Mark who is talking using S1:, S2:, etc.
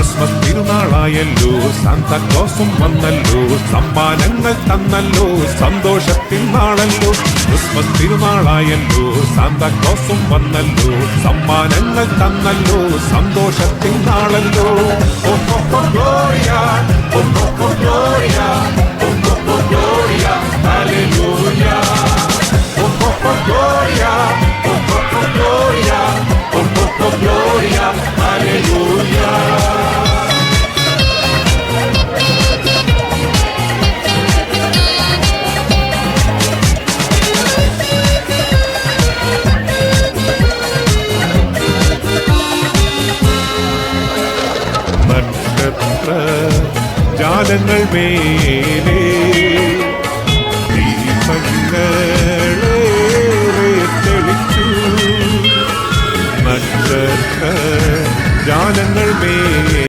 S1: തിരുനാളായല്ലോ സാന്താക്ലോസും വന്നല്ലോ സമ്മാനങ്ങൾ തന്നല്ലോ സന്തോഷത്തിൻ നാളല്ലോ. ക്രിസ്മസ് തിരുനാളായല്ലോ സാന്താക്ലോസും വന്നല്ലോ സമ്മാനങ്ങൾ തന്നല്ലോ സന്തോഷത്തിൻ നാളല്ലോ. ഓ, போன்ற ஜாலங்கள் மேலே. தெளித்து மற்ற ஜாலங்கள் மேலே.